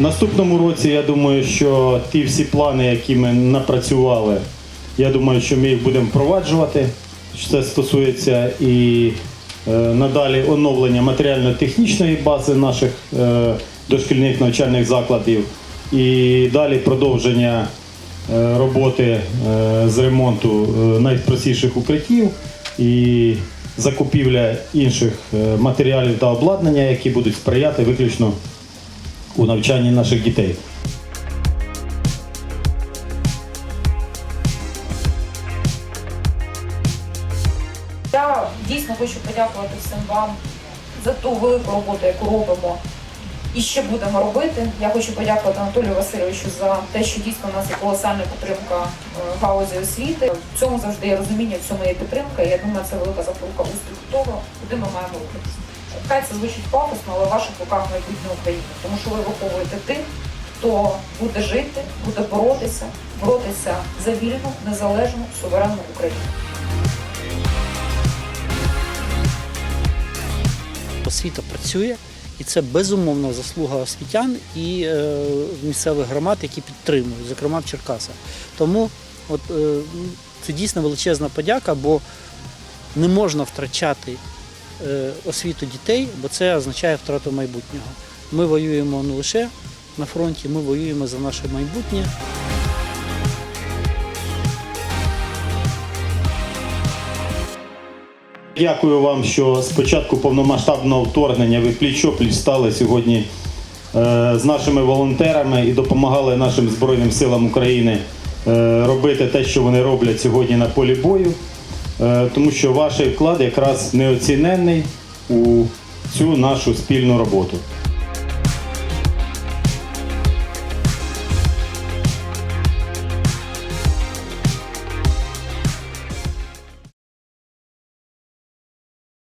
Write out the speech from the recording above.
Наступному році я думаю, що ті всі плани, які ми напрацювали, я думаю, що ми їх будемо впроваджувати. Це стосується і е, надалі оновлення матеріально-технічної бази наших е, дошкільних навчальних закладів, і далі продовження е, роботи з ремонту найпростіших укриттів і закупівля інших матеріалів та обладнання, які будуть сприяти виключно у навчанні наших дітей. Я дійсно хочу подякувати всім вам за ту велику роботу, яку робимо і ще будемо робити. Я хочу подякувати Анатолію Васильовичу за те, що дійсно у нас є колосальна підтримка е, галузі освіти. В цьому завжди є розуміння, в цьому є підтримка. І я думаю, це велика запорука успіху того, куди ми маємо рухатися. Хай це звучить пафосно, але в ваших руках майбутнє України, тому що ви виховуєте тих, хто буде жити, буде боротися, боротися за вільну, незалежну, суверенну Україну. освіта працює, і це безумовно заслуга освітян і е, місцевих громад, які підтримують, зокрема в Черкасах. Тому от, е, це дійсно величезна подяка, бо не можна втрачати освіту дітей, бо це означає втрату майбутнього. Ми воюємо не лише на фронті, ми воюємо за наше майбутнє. Дякую вам, що з початку повномасштабного вторгнення ви пліч-опліч стали сьогодні е, з нашими волонтерами і допомагали нашим Збройним силам України е, робити те, що вони роблять сьогодні на полі бою, Е, тому що ваш вклад якраз неоціненний у цю нашу спільну роботу.